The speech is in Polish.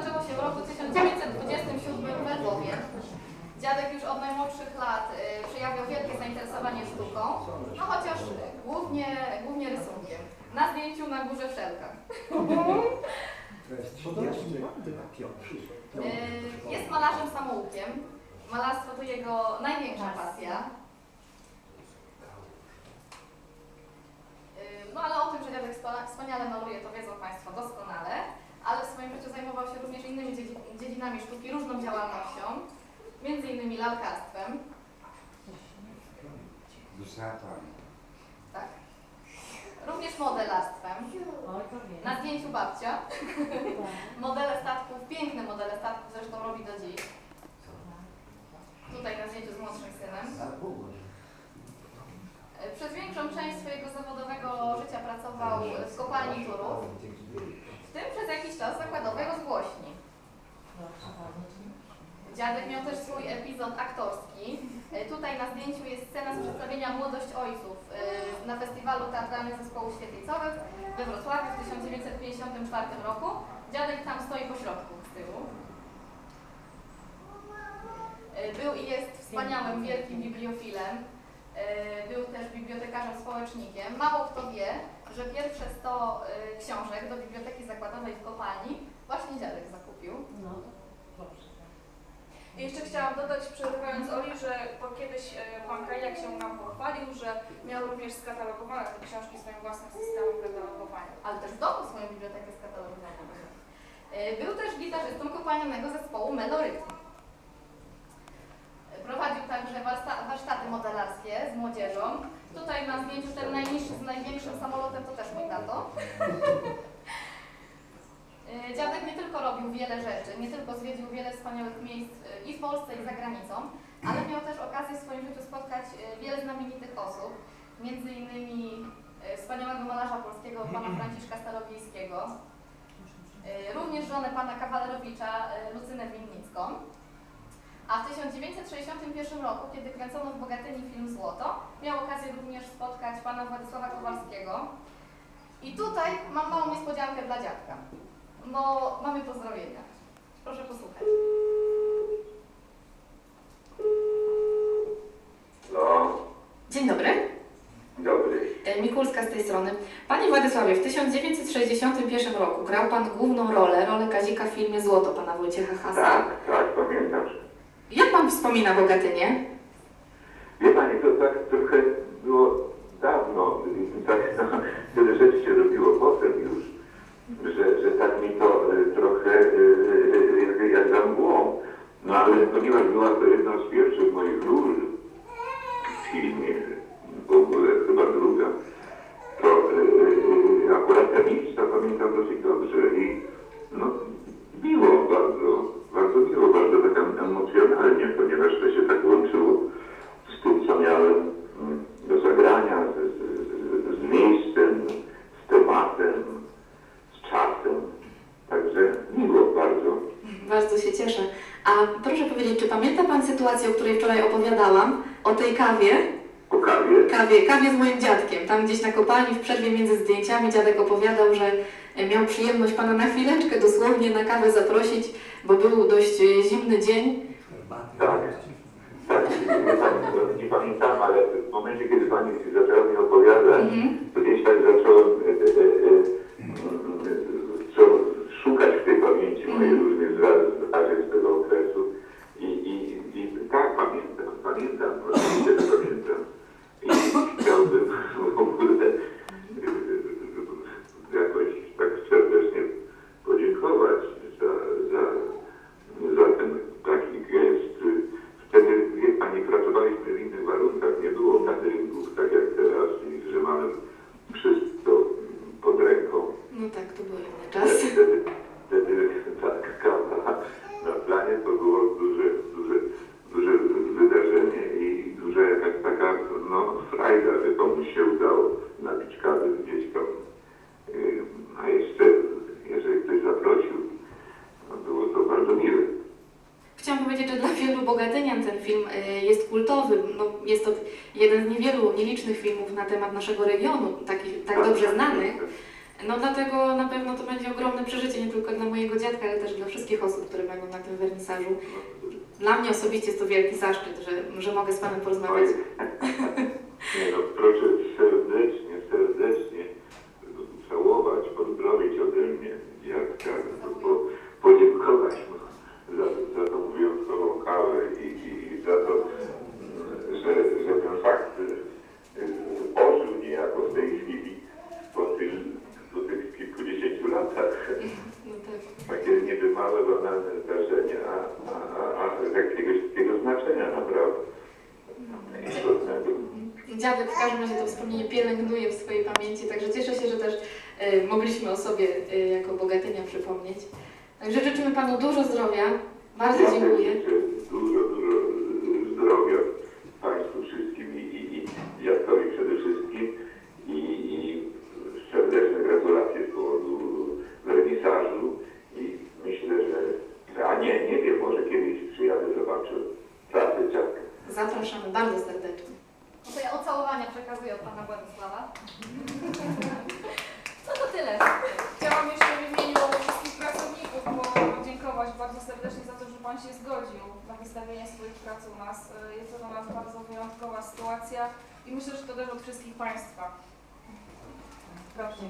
Zaczęło się w roku 1927 w Lwowie. Dziadek już od najmłodszych lat y, przejawiał wielkie zainteresowanie sztuką, no chociaż y, głównie, głównie rysunkiem. Na zdjęciu na górze Wszelka. Y, Jest malarzem samoukiem. Malarstwo to jego największa pasja. Y, No ale o tym, że dziadek spa- wspaniale maluje, to wiedzą Państwo doskonale, swoim życiu zajmował się również innymi dziedzi- dziedzinami sztuki, różną działalnością, między innymi lalkarstwem. Tak. Również modelarstwem. Na zdjęciu babcia. Modele statków, piękne modele statków zresztą robi do dziś. Dziadek miał też swój epizod aktorski. E, Tutaj na zdjęciu jest scena z przedstawienia Młodość Ojców e, na festiwalu teatralnych zespołów świetlicowych we Wrocławiu w 1954 roku. Dziadek tam stoi po środku z tyłu. E, Był i jest wspaniałym, wielkim bibliofilem. Był też bibliotekarzem społecznikiem. Mało kto wie, że pierwsze 100 e, książek do biblioteki zakładowej w kopalni właśnie dziadek zakupił. I jeszcze chciałam dodać, przerywając Oli, że bo kiedyś e, pan Kajak się nam pochwalił, że miał również skatalogowane te książki swoim własnym systemem katalogowania. ale też w swoją bibliotekę skatalogowaną. E, Był też gitarzystą kopalnianego zespołu Melorytm. E, Prowadził także warsztaty modelarskie z młodzieżą. Tutaj na zdjęciu ten najniższy z największym samolotem to też mój tato. E, Dziadek nie tylko robił wiele rzeczy, nie tylko zwiedził wiele wspaniałych miejsc e, i w Polsce i za granicą, ale miał też okazję w swoim życiu spotkać e, wiele znamienitych osób, między innymi wspaniałego malarza polskiego pana Franciszka Starowiejskiego, również żonę pana Kawalerowicza, Lucynę Winnicką. A w 1961 roku, kiedy kręcono w Bogatyni film Złoto, miał okazję również spotkać pana Władysława Kowalskiego. I tutaj mam małą niespodziankę bo mamy pozdrowienia. Proszę posłuchać. No, Dzień dobry. dobry. E, Mikulska z tej strony. Panie Władysławie, w 1961 roku grał Pan główną rolę, rolę Kazika w filmie Złoto Pana Wojciecha Hasa. Tak, tak, pamiętam. Jak Pan wspomina Bogatynię? Wie Pani, to tak trochę było dawno, i tak no, tyle rzeczy się robiło potem już, że, że tak mi to y, trochę y, y, jak za mgłą. No ale ponieważ była to jedna z pierwszych moich ról w filmie, w ogóle chyba druga, to y, y, akurat ten miejsca pamiętam dosyć dobrze i no, miło bardzo, bardzo miło, bardzo tak emocjonalnie, ponieważ to się tak łączyło z tym, co miałem mm, do zagrania, z, z, z miejscem, z tematem, z czasem. Także miło bardzo. Bardzo się cieszę. A proszę powiedzieć, czy pamięta Pan sytuację, o której wczoraj opowiadałam? O tej kawie? Po kawie. Kawie, kawie z moim dziadkiem. Tam gdzieś na kopalni, w przerwie między zdjęciami dziadek opowiadał, że miał przyjemność Pana na chwileczkę dosłownie na kawę zaprosić, bo był dość e, zimny dzień. Tak. Nie, pamiętam, nie pamiętam, ale w momencie, kiedy Pani zaczęła mi opowiadać, Mhm. to gdzieś tak zacząłem e, e, e, e, co, szukać w tej pamięci moich różnych zda- zdarzeń z tego okresu. I, i, i tak pamiętam, pamiętam, oczywiście to pamiętam. I chciałbym w ogóle e, jakoś tak serdecznie podziękować za, za, za ten taki gest. Wtedy, wie Pani, pracowaliśmy w innych warunkach, nie było cateringów tak jak teraz i że mamy wszystko pod ręką. No tak, to były inne Wtedy, czasy. wtedy, wtedy tak, kawa na planie to było duże, duże, duże wydarzenie i duża jakaś taka, no, frajda, że komuś się udało napić kawy gdzieś tam. Yy, A jeszcze, jeżeli ktoś zaprosił, no było to bardzo miłe. Chciałam powiedzieć, że dla wielu bogatynian ten film e, jest kultowy. No, jest to jeden z niewielu, nielicznych filmów na temat naszego regionu, takich tak dobrze znanych. No dlatego na pewno to będzie ogromne przeżycie nie tylko dla mojego dziadka, ale też dla wszystkich osób, które będą na tym wernisażu. Dla mnie osobiście jest to wielki zaszczyt, że, że mogę z Panem porozmawiać. Nie no, proszę serdecznie, serdecznie całować, pozdrowić ode mnie dziadka, po, podziękować mu za, za tą wyjątkową kawę i, i, i za to, że, że ten fakt y, ożył niejako w tej chwili po tych, po tych kilkudziesięciu latach. No tak. Takie niby małe, banalne zdarzenie, a, a, a, a z jakiegoś takiego znaczenia naprawdę. Istotnego. Dziadek w każdym razie to wspomnienie pielęgnuje w swojej pamięci, także cieszę się, że też e, mogliśmy o sobie e, jako bogatynia przypomnieć. Także życzymy Panu dużo zdrowia. Bardzo dziękuję. życzę Dużo, dużo y, zdrowia Państwu wszystkim i, i, i dziadkowi przede wszystkim i, i serdeczne gratulacje z powodu wernisażu i myślę, że a nie, nie wiem, może kiedyś przyjadę, zobaczę pracę dziadka. Zapraszamy bardzo serdecznie. No to ja ocałowania przekazuję od Pana Władysława. No to tyle. Chciałam jeszcze w imieniu wszystkich pracowników podziękować bardzo serdecznie za to, że Pan się zgodził na wystawienie swoich prac u nas. Y, Jest to dla nas bardzo wyjątkowa sytuacja i myślę, że to też od wszystkich Państwa. Proszę.